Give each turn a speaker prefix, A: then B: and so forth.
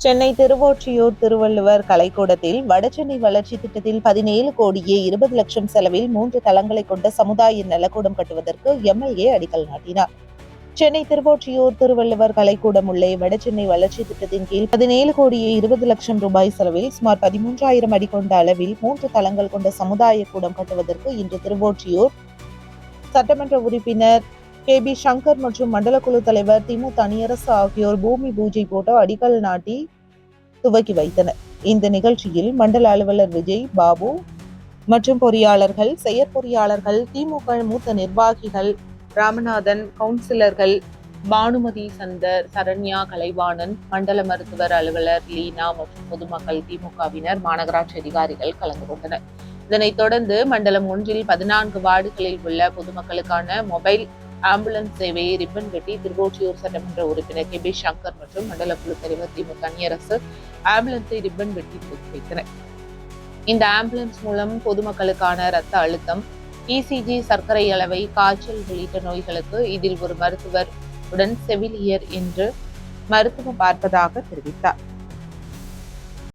A: சென்னை திருவொற்றியூர் திருவள்ளுவர் கலைக்கூடத்தில் வடசென்னை வளர்ச்சி திட்டத்தில் பதினேழு கோடியே இருபது லட்சம் செலவில் மூன்று தளங்களை கொண்ட சமுதாய நலக்கூடம் கட்டுவதற்கு எம்எல்ஏ அடிக்கல் நாட்டினார். சென்னை திருவொற்றியூர் திருவள்ளுவர் கலைக்கூடம் உள்ளே வடசென்னை வளர்ச்சி திட்டத்தின் கீழ் பதினேழு கோடியே இருபது லட்சம் ரூபாய் செலவில் சுமார் பதிமூன்றாயிரம் அடி கொண்ட அளவில் மூன்று தளங்கள் கொண்ட சமுதாய கூடம் கட்டுவதற்கு இன்று திருவொற்றியூர் சட்டமன்ற உறுப்பினர் கே பி சங்கர் மற்றும் மண்டல குழு தலைவர் திமு தனியரசு ஆகியோர் பூமி பூஜை போட்டு அடிக்கல் நாட்டி துவக்கி வைத்தனர். இந்த நிகழ்ச்சியில் மண்டல அலுவலர் விஜய் பாபு மற்றும் பொறியாளர்கள் செயற்பொறியாளர்கள் திமுக மூத்த நிர்வாகிகள் ராமநாதன் கவுன்சிலர்கள் பானுமதி சந்தர் சரண்யா கலைவாணன் மண்டல மருத்துவர் அலுவலர் லீனா மற்றும் பொதுமக்கள் திமுகவினர் மாநகராட்சி அதிகாரிகள் கலந்து கொண்டனர். இதனைத் தொடர்ந்து மண்டலம் ஒன்றில் பதினான்கு வார்டுகளில் உள்ள பொதுமக்களுக்கான மொபைல் ஆம்புலன்ஸ் சேவையை ரிப்பன் வெட்டி திருவொற்றியூர் சட்டமன்ற உறுப்பினர் கே பி சங்கர் மற்றும் மண்டல குழு தலைவர் திமு தனியரசு ஆம்புலன்ஸை ரிப்பன் வெட்டி துவக்கி வைத்தனர். இந்த ஆம்புலன்ஸ் மூலம் பொதுமக்களுக்கான இரத்த அழுத்தம் இசிஜி சர்க்கரை அளவை காய்ச்சல் உள்ளிட்ட நோய்களுக்கு இதில் ஒரு மருத்துவர் உடன் செவிலியர் என்று மருத்துவம் பார்ப்பதாக தெரிவித்தார்.